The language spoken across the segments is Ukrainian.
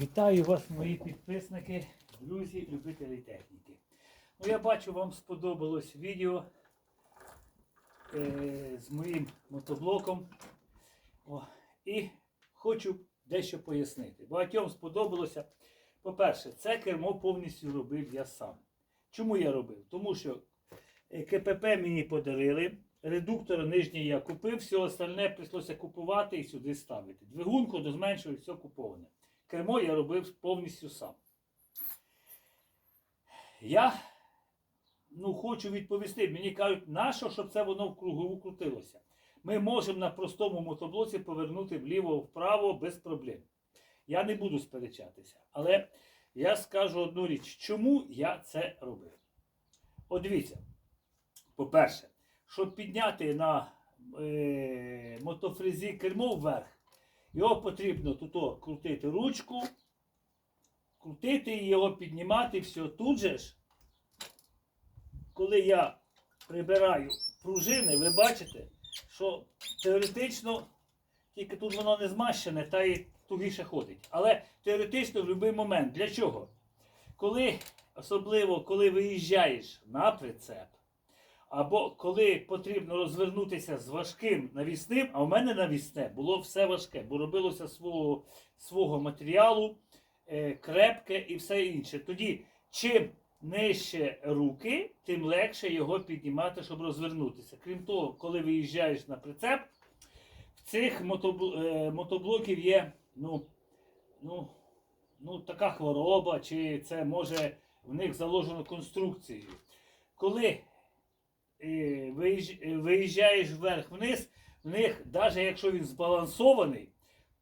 Вітаю вас, мої підписники, друзі, любителі техніки. Ну, я бачу, вам сподобалось відео е, з моїм мотоблоком. О, і хочу дещо пояснити. Багатьом сподобалося. По-перше, це кермо повністю робив я сам. Чому я робив? Тому що е, КПП мені подарили, редуктор нижній я купив, все остальне прийшлося купувати і сюди ставити. Двигунку дозменшую, все куповане. Кермо я робив повністю сам. Я ну, хочу відповісти. Мені кажуть, нащо, щоб це воно в кругову крутилося. Ми можемо на простому мотоблоці повернути вліво-вправо без проблем. Я не буду сперечатися. Але я скажу одну річ, чому я це робив. От дивіться, по-перше, щоб підняти на е, мотофрезі кермо вверх, його потрібно тут крутити ручку, крутити і його піднімати, все. Тут же ж, коли я прибираю пружини, ви бачите, що теоретично, тільки тут воно не змащене, та й тугіше ходить. Але теоретично в будь-який момент. Для чого? Коли, особливо коли виїжджаєш на прицеп, або коли потрібно розвернутися з важким навісним, а в мене навісне було все важке, бо робилося свого, свого матеріалу, е, крепке і все інше. Тоді, чим нижче руки, тим легше його піднімати, щоб розвернутися. Крім того, коли виїжджаєш на прицеп, в цих мотобл- е, мотоблоків є ну, ну, ну, така хвороба, чи це може в них заложено конструкцією. Коли виїжджаєш вверх-вниз, в них, навіть якщо він збалансований,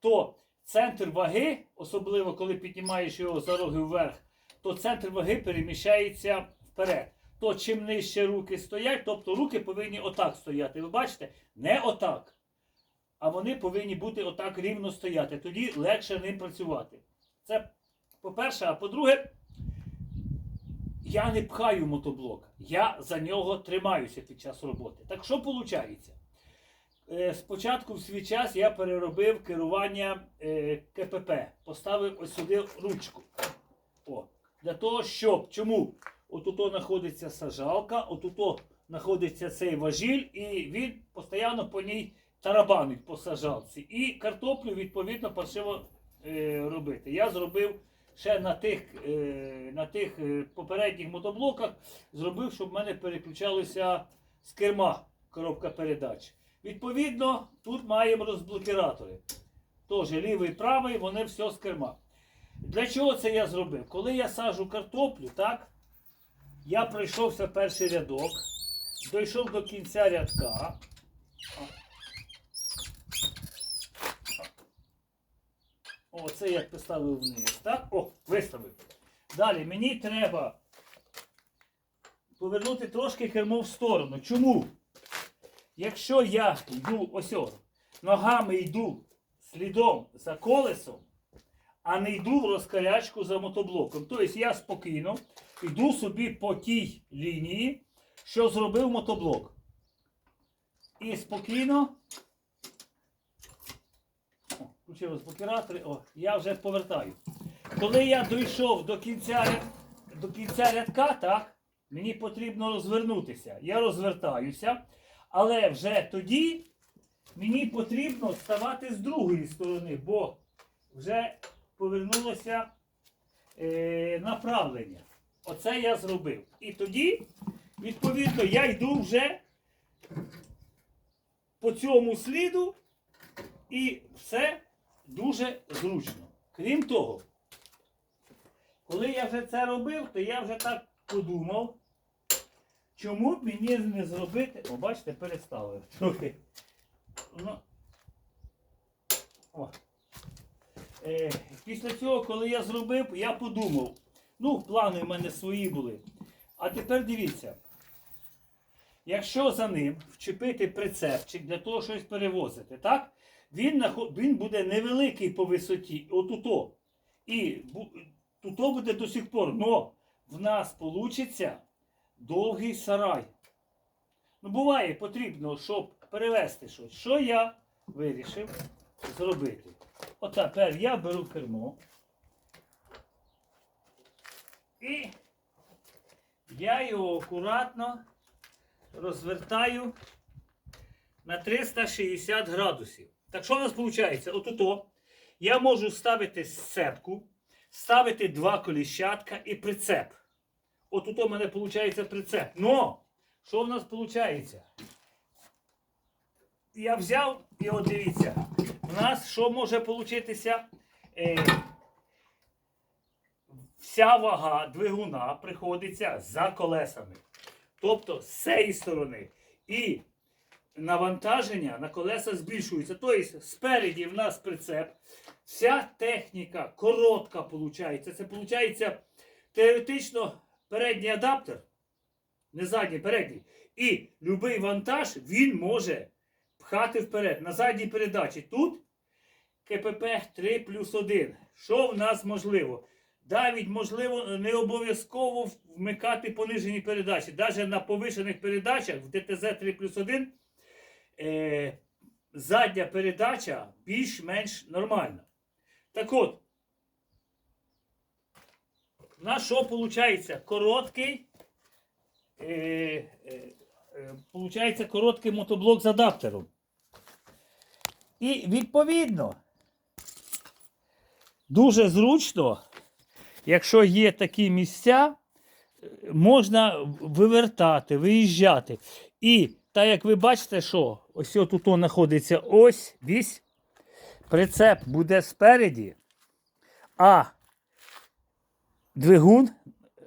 то центр ваги, особливо коли піднімаєш його за роги вверх, то центр ваги переміщається вперед. То чим нижче руки стоять, тобто руки повинні отак стояти. Ви бачите? Не отак. А вони повинні бути отак рівно стояти. Тоді легше ним працювати. Це по-перше, а по-друге, я не пхаю мотоблок, я за нього тримаюся під час роботи. Так що виходить? Е, Спочатку в свій час я переробив керування е, КПП, поставив ось сюди ручку. О, для того, щоб чому? Отут знаходиться сажалка, отут знаходиться цей важіль, і він постійно по ній тарабанить по сажалці. І картоплю, відповідно, паршиво е, робити. Я зробив ще на тих, е, на тих е, попередніх мотоблоках, зробив, щоб в мене переключалося з керма коробка передач. Відповідно, тут маємо розблокіратори. Теж лівий, правий, вони все з керма. Для чого це я зробив? Коли я сажу картоплю, так, я пройшовся перший рядок, дійшов до кінця рядка. О, це я поставив вниз. Так? О, виставив. Далі мені треба повернути трошки кермо в сторону. Чому? Якщо я йду ось о, ногами йду слідом за колесом, а не йду в розкалячку за мотоблоком. Тобто я спокійно йду собі по тій лінії, що зробив мотоблок. І спокійно. Включив розблокіратори. О, я вже повертаю. Коли я дійшов до кінця, до кінця рядка, так, мені потрібно розвернутися. Я розвертаюся, але вже тоді мені потрібно ставати з другої сторони, бо вже повернулося е, направлення. Оце я зробив. І тоді, відповідно, я йду вже по цьому сліду, і все дуже зручно. Крім того, коли я вже це робив, то я вже так подумав, чому б мені не зробити. О, бачите, переставив трохи. Ну, о. Е, після цього, коли я зробив, я подумав, ну, плани в мене свої були. А тепер дивіться. Якщо за ним вчепити прицепчик для того щось перевозити, так? Він, він буде невеликий по висоті, отуто. І туто буде до сих пор. Но в нас вийде довгий сарай. Ну, буває, потрібно, щоб перевезти щось. Що я вирішив зробити? От тепер я беру кермо. І я його акуратно розвертаю на 360 градусів. Так що у нас виходить? Отуто я можу ставити сцепку, ставити два коліщатка і прицеп. Отут у мене виходить прицеп. Но, що в нас виходить? Я взяв і от дивіться, у нас що може получитися? Е, вся вага двигуна приходиться за колесами. Тобто з цієї сторони. І навантаження на колеса збільшується. Тобто спереді в нас прицеп. Вся техніка коротка виходить. Це виходить теоретично передній адаптер, не задній, передній. І будь-який вантаж він може пхати вперед. На задній передачі тут КПП 3 плюс 1. Що в нас можливо? Навіть можливо не обов'язково вмикати понижені передачі. Навіть на повишених передачах в ДТЗ 3 плюс 1 е, задня передача більш-менш нормальна. Так от, у нас що виходить? Короткий, е, е, е, короткий мотоблок з адаптером. І відповідно, дуже зручно, якщо є такі місця, е, можна вивертати, виїжджати. І так як ви бачите, що ось тут знаходиться ось вісь, прицеп буде спереді, а двигун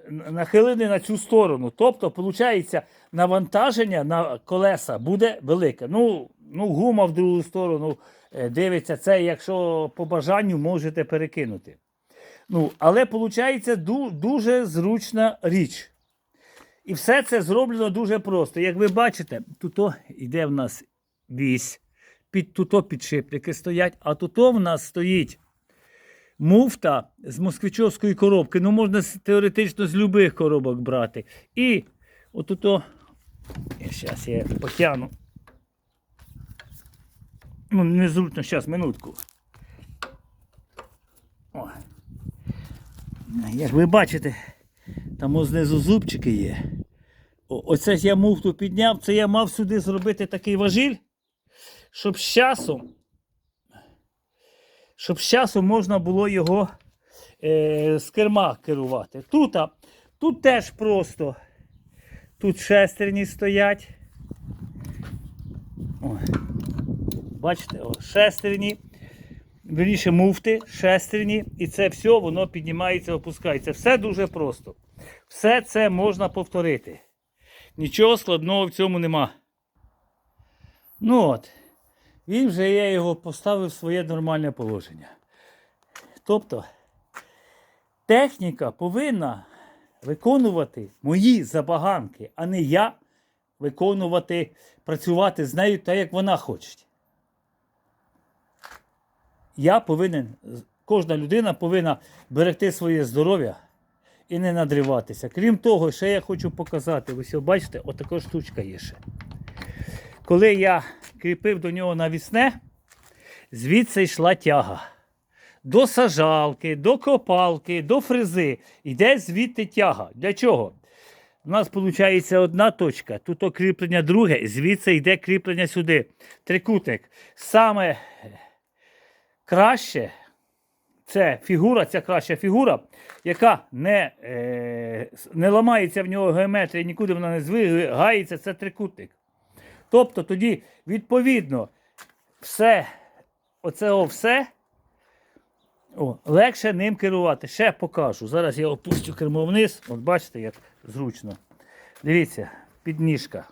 нахилений на цю сторону. Тобто, виходить, навантаження на колеса буде велике. Ну, ну гума в другу сторону е, дивиться, це якщо по бажанню можете перекинути. Ну, але виходить дуже зручна річ. І все це зроблено дуже просто. Як ви бачите, тут йде в нас вісь, під тут підшипники стоять, а тут в нас стоїть муфта з москвичовської коробки. Ну, можна теоретично з будь-яких коробок брати. І отут, зараз я потягну. Ну, незручно, зараз, минутку. О. Як ви бачите, там знизу зубчики є. О, оце я муфту підняв, це я мав сюди зробити такий важіль, щоб з часом, щоб з часом можна було його е, з керма керувати. Тут, а, тут теж просто. Тут шестерні стоять. О, бачите, о, шестерні. Вірніше муфти, шестерні, і це все воно піднімається, опускається. Все дуже просто. Все це можна повторити. Нічого складного в цьому нема. Ну от, він вже я його поставив в своє нормальне положення. Тобто, техніка повинна виконувати мої забаганки, а не я виконувати, працювати з нею так, як вона хоче. Я повинен, кожна людина повинна берегти своє здоров'я і не надриватися. Крім того, ще я хочу показати, ви бачите, отака штучка є ще. Коли я кріпив до нього навісне, звідси йшла тяга. До сажалки, до копалки, до фрези. Йде звідти тяга. Для чого? У нас виходить одна точка, тут кріплення друге, звідси йде кріплення сюди. Трикутник. Саме краще це фігура, ця краща фігура, яка не, е, не ламається в нього геометрія, нікуди вона не звигається, це трикутник. Тобто тоді, відповідно, все, оце все о, легше ним керувати. Ще покажу. Зараз я опустю кермо вниз. От бачите, як зручно. Дивіться, підніжка.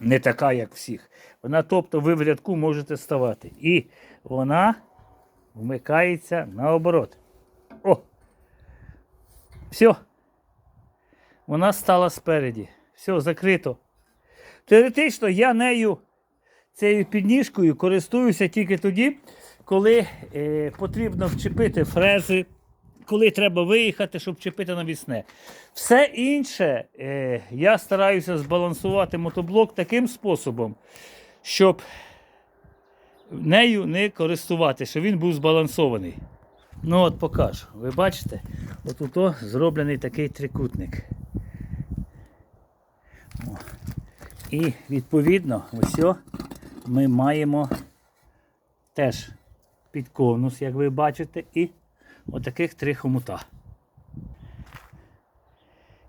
Не така, як всіх. Вона, тобто, ви в рядку можете ставати. І вона вмикається наоборот. О! Все. Вона стала спереді. Все, закрито. Теоретично я нею, цією підніжкою користуюся тільки тоді, коли е, потрібно вчепити фрези, коли треба виїхати, щоб вчепити навісне. Все інше е, я стараюся збалансувати мотоблок таким способом, щоб нею не користуватися, щоб він був збалансований. Ну от покажу. Ви бачите, от тут зроблений такий трикутник. О. І відповідно, ось ми маємо теж під конус, як ви бачите, і отаких три хомута.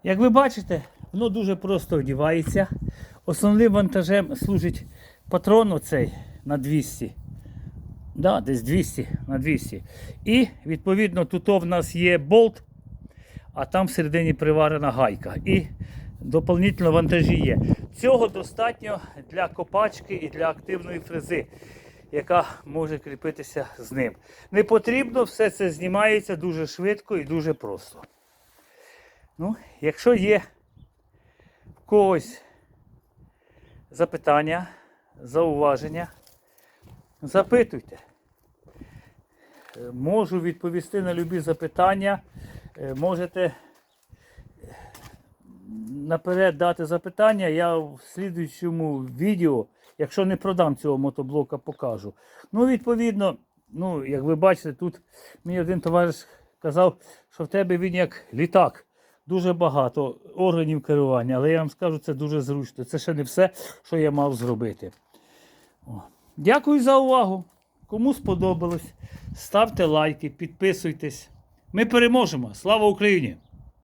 Як ви бачите, воно дуже просто одівається. Основним вантажем служить патрон оцей на 200. Да, десь 200 на 200. І відповідно тут в нас є болт, а там всередині приварена гайка. І доповнительно вантажі є. Цього достатньо для копачки і для активної фрези, яка може кріпитися з ним. Не потрібно, все це знімається дуже швидко і дуже просто. Ну, якщо є в когось запитання, зауваження, запитуйте. Е, Можу відповісти на любі запитання. Е, Можете наперед дати запитання. Я в слідуючому відео, якщо не продам цього мотоблока, покажу. Ну, відповідно, ну, як ви бачите, тут мені один товариш казав, що в тебе він як літак. Дуже багато органів керування, але я вам скажу, це дуже зручно. Це ще не все, що я мав зробити. О. Дякую за увагу. Кому сподобалось, ставте лайки, підписуйтесь. Ми переможемо. Слава Україні!